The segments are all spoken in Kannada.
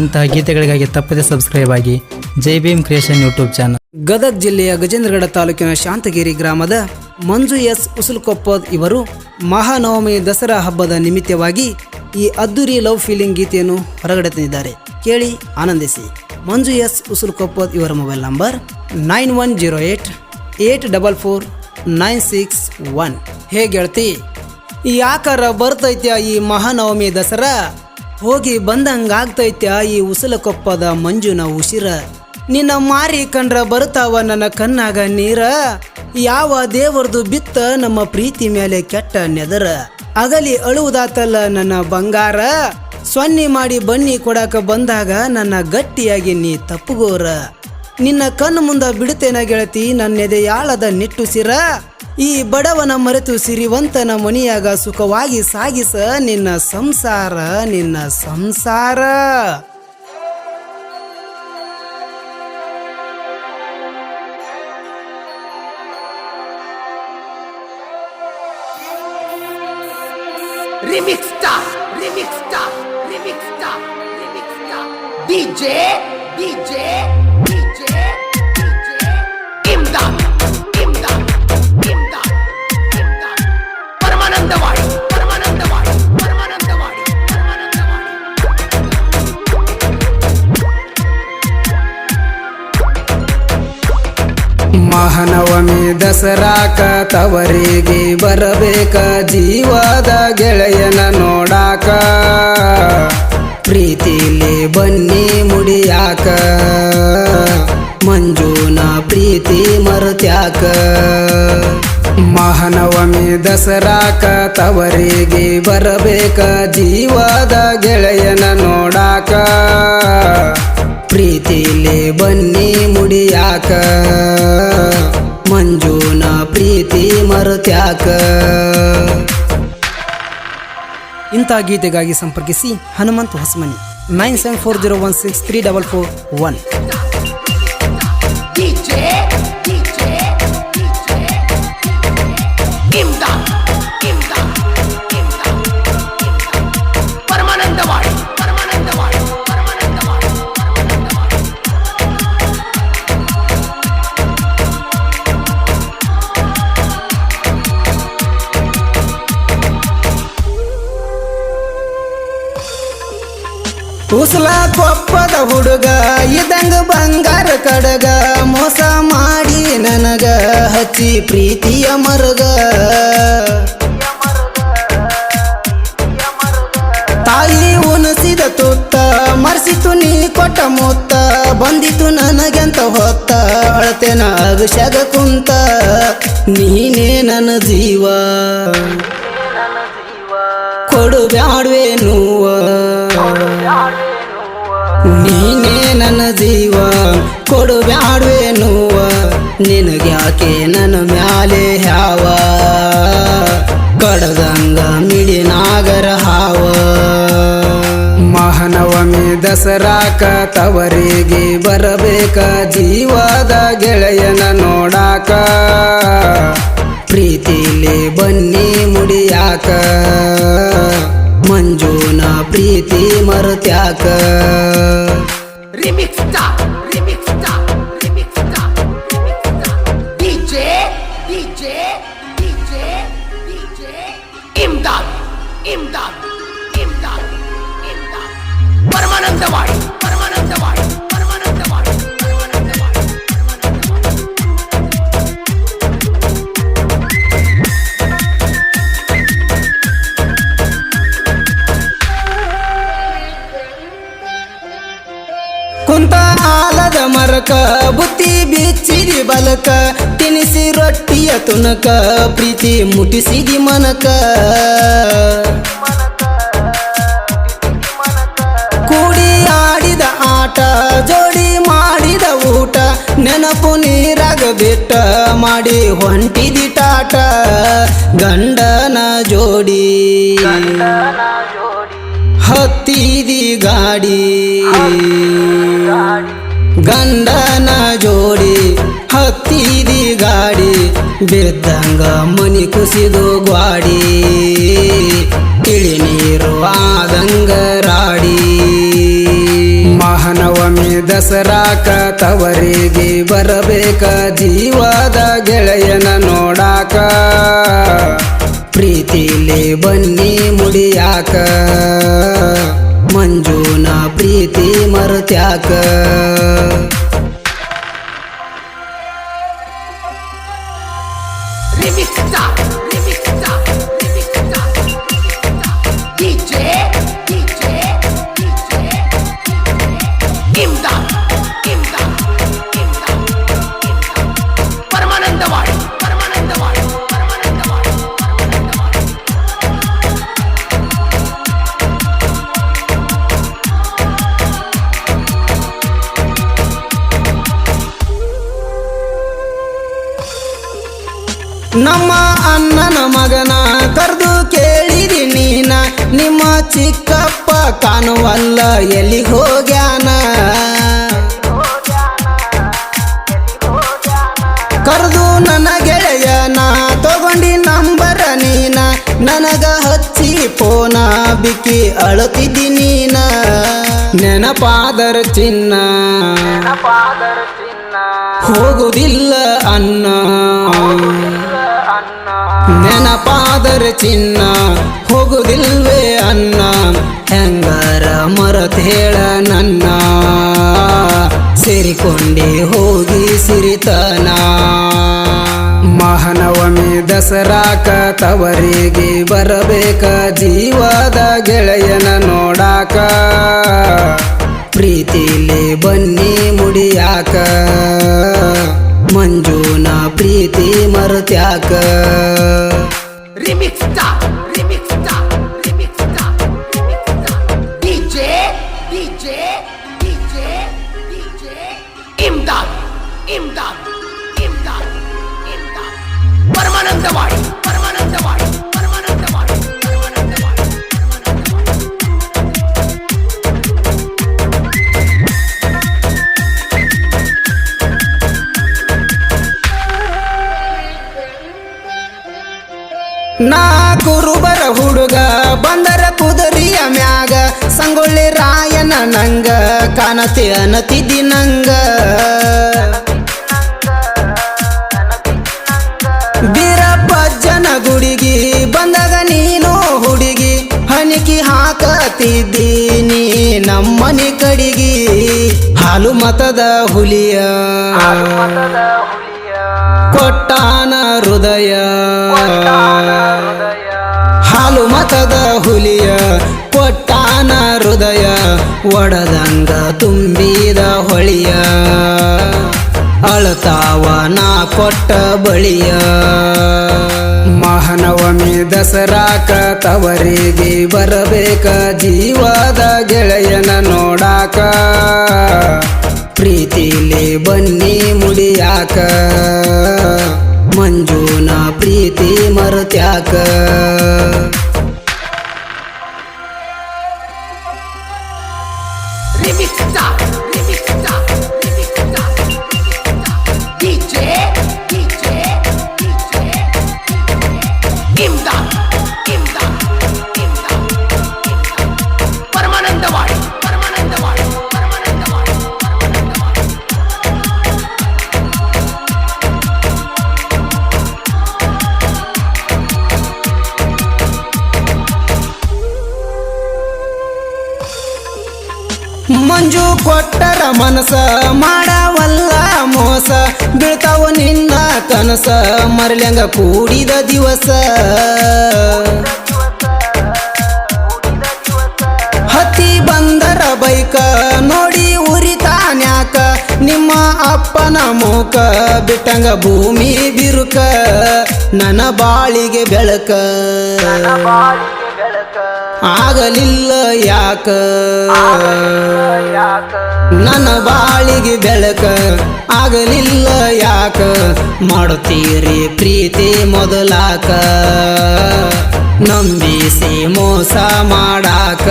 ಇಂತಹ ಗೀತೆಗಳಿಗಾಗಿ ತಪ್ಪದೇ ಸಬ್ಸ್ಕ್ರೈಬ್ ಆಗಿ Jai Bhim creation YouTube channel Gadag ಜಿಲ್ಲೆಯ ಗಜೇಂದ್ರಗಡ ತಾಲೂಕಿನ ಶಾಂತಗಿರಿ ಗ್ರಾಮದ ಮಂಜು ಎಸ್ ಉಸುಲ್ಕೊಪ್ಪದ್ ಇವರು ಮಹಾನವಮಿ ದಸರಾ ಹಬ್ಬದ ನಿಮಿತ್ತವಾಗಿ ಈ ಅದ್ದೂರಿ ಲವ್ ಫೀಲಿಂಗ್ ಗೀತೆಯನ್ನು ಹೊರಗಡೆ ತಂದಿದ್ದಾರೆ ಕೇಳಿ ಆನಂದಿಸಿ. ಮಂಜು ಎಸ್ ಉಸುಲ್ಕೊಪ್ಪದ್ ಇವರ mobile number nine one zero eight eight double four nine six one. ಹೇಗೆ ಈ ಆಕಾರ ಬರ್ತೈತ್ಯ ಈ ಮಹಾನವಮಿ ದಸರಾ? ಹೋಗಿ ಬಂದಂಗಾಗ್ತೈತ್ಯ ಈ ಉಸಲಕೊಪ್ಪದ ಮಂಜುನ ಉಸಿರ. ನಿನ್ನ ಮಾರಿ ಕಂಡ್ರ ಬರುತ್ತಾವ ನನ್ನ ಕಣ್ಣಾಗ ನೀರ. ಯಾವ ದೇವರದು ಬಿತ್ತ ನಮ್ಮ ಪ್ರೀತಿ ಮೇಲೆ ಕೆಟ್ಟ ನೆದರ. ಅಗಲಿ ಅಳುವುದಾತಲ್ಲ ನನ್ನ ಬಂಗಾರ. ಸ್ವನ್ನಿ ಮಾಡಿ ಬನ್ನಿ ಕೊಡಾಕ ಬಂದಾಗ ನನ್ನ ಗಟ್ಟಿಯಾಗಿ ನೀ ತಪ್ಪುಗೋರ. ನಿನ್ನ ಕಣ್ಣು ಮುಂದ ಬಿಡುತ್ತೇನ ಗೆಳತಿ, ನನ್ನೆದೆಯಾಳದ ನಿಟ್ಟುಸಿರ. ಈ ಬಡವನ ಮರೆತು ಸಿರಿವಂತನ ಮನಿಯಾಗ ಸುಖವಾಗಿ ಸಾಗಿಸ ನಿನ್ನ ಸಂಸಾರ ನಿನ್ನ ಸಂಸಾರ. ಡಿಜೆ Star, ಮಹಾನವಮಿ ದಸರಾಕ ತವರಿಗೆ ಬರಬೇಕ, ಜೀವದ ಗೆಳೆಯನ ನೋಡಾಕ. ಪ್ರೀತಿಲಿ ಬನ್ನಿ ಮುಡಿಯಾಕ, ಮಂಜುನ ಪ್ರೀತಿ ಮರುತ್ಯಾಕ. ಮಹಾನವಮಿ ದಸರಾಕ ತವರಿಗೆ ಬರಬೇಕ, ಜೀವದ ಗೆಳೆಯನ ನೋಡಾಕ. ಪ್ರೀತಿಲಿ ಬನ್ನಿ ಮುಡಿಯಾಕ. ಮಂಜುನ ಪ್ರೀತಿ ಮರುತ್ಯಾಕ. ಇಂಥ ಗೀತೆಗಾಗಿ ಸಂಪರ್ಕಿಸಿ Hanumant Hosamani. Nine seven four zero one six three double four one. ಉಸ್ಲ ಕೊಪ್ಪದ ಹುಡುಗ ಇದಂಗ ಬಂಗಾರ ಕಡಗ, ಮೋಸ ಮಾಡಿ ನನಗ ಹಚ್ಚಿ ಪ್ರೀತಿಯ ಮರುಗ. ತಾಯಿ ಉನಸಿದ ತುತ್ತ, ಮರ್ಸಿತು ನೀ ಕೊಟ್ಟ ಮೊತ್ತ, ಬಂದಿತು ನನಗೆಂತ ಹೊತ್ತ ಅಳತೆನ ಅಗಶಗ ಕುಂತ, ನೀನೇ ನನ್ನ ಜೀವ. ಕೊಡು ಬ್ಯಾಡ್ವೆ ನೋವ ನೀನೇ ನನ್ನ ಜೀವ ಕೊಡು ಬ್ಯಾಡ್ವೆ ನೋವ ನಿನಗ್ಯಾಕೆ ನನ್ನ ಮ್ಯಾಲೆ ಹ್ಯಾವ? ಕಡದಂಗ ಮಿಡಿ ನಾಗರ ಹಾವ? ಮಹಾನವಮಿ ದಸರಾಕ ತವರಿಗೆ ಬರಬೇಕ? ಜೀವದ ಗೆಳೆಯನ ನೋಡಾಕ? ಪ್ರೀತಿಲಿ ಬನ್ನಿ ಮುಡಿಯಾಕ? ಮಂಜುನ ಪ್ರೀತಿ ಮರುತ್ಯಾಕ Remix Star, Remix Star, Remix Star, Remix Star. DJ, DJ, DJ, DJ. Imdad, Imdad, ಕುಂತ ಆಲದ ಮರಕ ಬುತ್ತಿ ಬಿಚ್ಚಿರಿ ಬಲಕ ತಿನಿಸಿ ರೊಟ್ಟಿಯ ತುನಕ ಪ್ರೀತಿ ಮುಟ್ಟಿಸಿದಿ ಮನಕ. ಕೂಡಿ ಆಡಿದ ಆಟ ಜೋಡಿ ಮಾಡಿದ ಊಟ ನೆನಪು ನೀರಾಗ ಬಿಟ್ಟ ಮಾಡಿ ಹೊಂಟಿದಿ ಟಾಟ. ಗಂಡನ ಜೋಡಿ. ಹತ್ತಿದಿ ಗಾಡಿ. ಗಾಡಿ, ಬಿದ್ದಂಗ ಮನಿ ಕುಸಿದು ಗ್ವಾಡಿ. ತಿಳಿ ನೀರು ಆದಂಗ ರಾಡಿ. ಮಹಾನವಮಿ ದಸರಾಕ ತವರಿಗೆ ಬರಬೇಕ ಜೀವದ ಗೆಳೆಯನ ನೋಡಾಕ. ಪ್ರೀತಿಲಿ ಬನ್ನಿ ಮುಡಿಯಾಕ. ಮಂಜುನ ಪ್ರೀತಿ ಮರುತ್ಯಾಕ. Stop. ನಮ್ಮ ಅಣ್ಣನ ಮಗನ ಕರೆದು ಕೇಳಿದೀನಿ ನೀನ. ನಿಮ್ಮ ಚಿಕ್ಕಪ್ಪ ಕಾಣುವಲ್ಲ, ಎಲ್ಲಿ ಹೋಗ್ಯಾನ? ಕರೆದು ನನ್ನ ಗೆಳೆಯನ, ತಗೊಂಡಿ ನಂಬರ ನೀನ. ನನಗ ಹಚ್ಚಿ ಫೋನ ಬಿಕ್ಕಿ ಅಳುತ್ತಿದ್ದಿ ನೀನ. ನೆನಪಾದರ ಚಿನ್ನ. ಹೋಗುವುದಿಲ್ಲ ಅನ್ನ. ನೆನಪಾದರೆ ಚಿನ್ನ ಹೋಗುದಿಲ್ವೇ ಅನ್ನ. ಹೆಂಗಾರ ಮರತ್ ಹೇಳ ನನ್ನ. ಸೇರಿಕೊಂಡೆ ಹೋಗಿ ಸಿರಿತನ. ಮಹಾನವಮಿ ದಸರಾಕ ತವರಿಗೆ ಬರಬೇಕ, ಜೀವದ ಗೆಳೆಯನ ನೋಡಾಕ. ಪ್ರೀತಿಲಿ ಬನ್ನಿ ಮುಡಿಯಾಕ ಮಂಜುನ ಪ್ರೀತಿ ಮರುತ್ಯಾಕ Remix star, ಹುಡುಗ ಬಂದರ ಕುದುರಿಯ ಮ್ಯಾಗ ಸಂಗೊಳ್ಳಿ ರಾಯನ ನಂಗ ಕಾಣತಿ ಅನತಿದಿ ನಂಗ ಬೀರಪ್ಪಜ್ಜನ ಗುಡಿಗಿ ಬಂದಾಗ ನೀನು ಹುಡುಗಿ ಹನಿಕಿ ನೀ ನಮ್ಮನೆ ಕಡಿಗಿ. ಹಾಲು ಮತದ ಹುಲಿಯ ಕೊಟ್ಟಾನ ಹೃದಯ. ಹಾಲು ಮತದ ಹುಲಿಯ, ಕೊಟ್ಟಾನ ಹೃದಯ, ಒಡದಂಗ ತುಂಬಿದ ಹೊಳಿಯ. ಅಳತಾವ ನಾ ಕೊಟ್ಟ ಬಳಿಯ. ಮಹಾನವಮಿ ದಸರಾಕ ತವರಿಗೆ ಬರಬೇಕ, ಜೀವದ ಗೆಳೆಯನ ನೋಡಾಕ. ಪ್ರೀತಿಲಿ ಬನ್ನಿ ಮುಡಿಯಾಕ. मंजूना प्रीती मरत्याक Limit stop, limit stop, limit ಮಂಜು ಕೊಟ್ಟರ ಮನಸ, ಮಾಡವಲ್ಲ ಮೋಸ, ಬೀಳ್ತಾವ ನಿನ್ನ ಕನಸ ಮರಲ್ಯಂಗ ಕೂಡಿದ ದಿವಸ. ಹತ್ತಿ ಬಂದರ ಬೈಕ ನೋಡಿ ನಿಮ್ಮ ಅಪ್ಪನ ಮೂಕ, ಬಿಟ್ಟಂಗ ಭೂಮಿ ಬಿರುಕ ನನ್ನ ಬಾಳಿಗೆ ಬೆಳಕ. ಆಗಲಿಲ್ಲ ಯಾಕ? ನನ್ನ ಬಾಳಿಗೆ ಬೆಳಕ. ಆಗಲಿಲ್ಲ ಯಾಕ? ಮಾಡುತ್ತೀರಿ ಪ್ರೀತಿ ಮೊದಲಾಕ. ನಂಬಿಸಿ ಮೋಸ ಮಾಡಾಕ.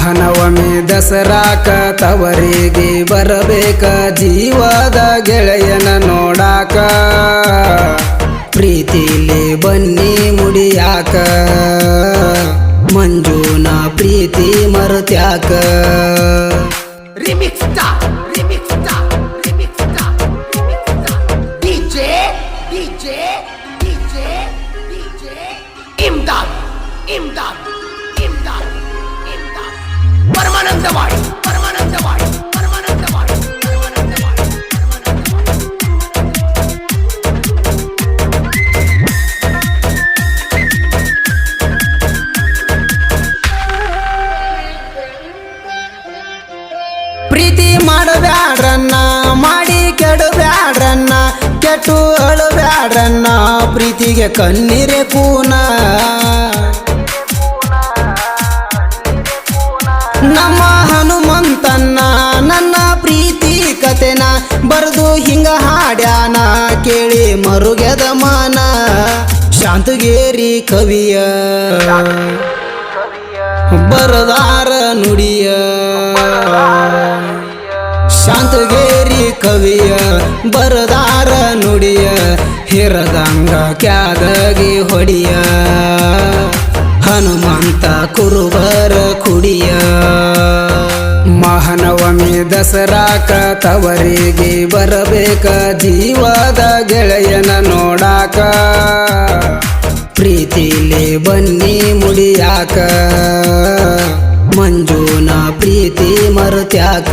ಮಹಾನವಮಿ ದಸರಾಕ ತವರಿಗೆ ಬರಬೇಕ ಜೀವದ ಗೆಳೆಯನ ನೋಡಾಕ. ಪ್ರೀತಿಲಿ ಬನ್ನಿ ಮುಡಿಯಾಕ ಮಂಜುನ ಪ್ರೀತಿ ಮರುತ್ಯಾಕ. Remix ಮಾಡಬ್ಯಾಡ್ರನ್ನ ಮಾಡಿ ಕೆಡು ಬ್ಯಾಡ್ರನ್ನ, ಕೆಟ್ಟು ಅಳು ಬ್ಯಾಡ್ರನ್ನ, ಪ್ರೀತಿಗೆ ಕಣ್ಣೀರೆ ಕೂನ ನಮ್ಮ ಹನುಮಂತನ್ನ, ನನ್ನ ಪ್ರೀತಿ ಕತೆನ ಬರೆದು ಹಿಂಗ ಹಾಡ್ಯಾನ, ಕೇಳಿ ಮರುಗೆದ ಮಾನ. ಶಾಂತಗೇರಿ ಕವಿಯ, ಬರದಾರ ನುಡಿಯ. ಶಾಂತಗೇರಿ ಕವಿಯ ಬರದಾರ ನುಡಿಯ ಹಿರದಂಗ ಕ್ಯಾದಗಿ ಹೊಡಿಯ ಹನುಮಂತ ಕುರುಬರ ಕುಡಿಯ ಮಹಾನವಮಿ ದಸರಾಕ ತವರಿಗೆ ಬರಬೇಕ ಜೀವದ ಗೆಳೆಯನ ನೋಡಾಕ ಪ್ರೀತಿಲಿ ಬನ್ನಿ ಮುಡಿಯಾಕ ಮಂಜುನ ಪ್ರೀತಿ ಮರುತ್ಯಾಕ.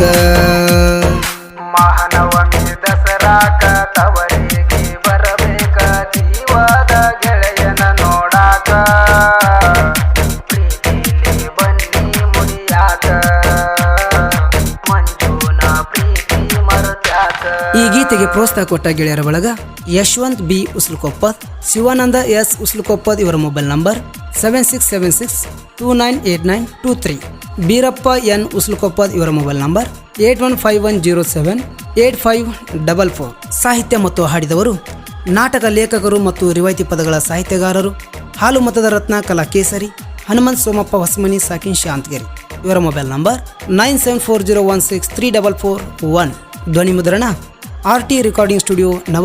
ಮಹಾನವಮಿ ದಸರಾಕ ತವರಿಗೆ ಬರಬೇಕ ಜೀವದ ಗೆಳೆಯನ ನೋಡಾಕ. ಪ್ರೀತಿಲಿ ಬನ್ನಿ ಮುಡಿಯಾಕ. ಮಂಜುನ ಪ್ರೀತಿ ಮರುತ್ಯಾಕ. ಈ ಗೀತೆಗೆ ಪ್ರೋತ್ಸಾಹ ಕೊಟ್ಟ ಗೆಳೆಯರ ಬಳಗ ಯಶವಂತ್ ಬಿ. ಉಸ್ಲುಕೊಪ್ಪದ್ ಶಿವಾನಂದ ಎಸ್. ಉಸ್ಲುಕೊಪ್ಪದ್ ಇವರ mobile number seven six seven six two nine eight nine two three Beerappa N Usulkoppad ಇವರ mobile number eight one five one zero seven eight five double four ಸಾಹಿತ್ಯ ಮತ್ತು ಹಾಡಿದವರು, ನಾಟಕ ಲೇಖಕರು ಮತ್ತು ರಿವಾಯಿತಿ ಪದಗಳ ಸಾಹಿತ್ಯಗಾರರು, ಹಾಲು ಮತದ ರತ್ನ ಕಲಾ ಕೇಸರಿ, ಹನುಮಂತ್ ಸೋಮಪ್ಪ ಹೊಸಮನಿ, ಸಾಕಿನ್ ಶಾಂತಗಿರಿ. ಇವರ mobile number nine seven four zero one six three double four one ಧ್ವನಿ ಮುದ್ರಣ, ಆರ್ ಟಿ ರೆಕಾರ್ಡಿಂಗ್ ಸ್ಟುಡಿಯೋ, ನವ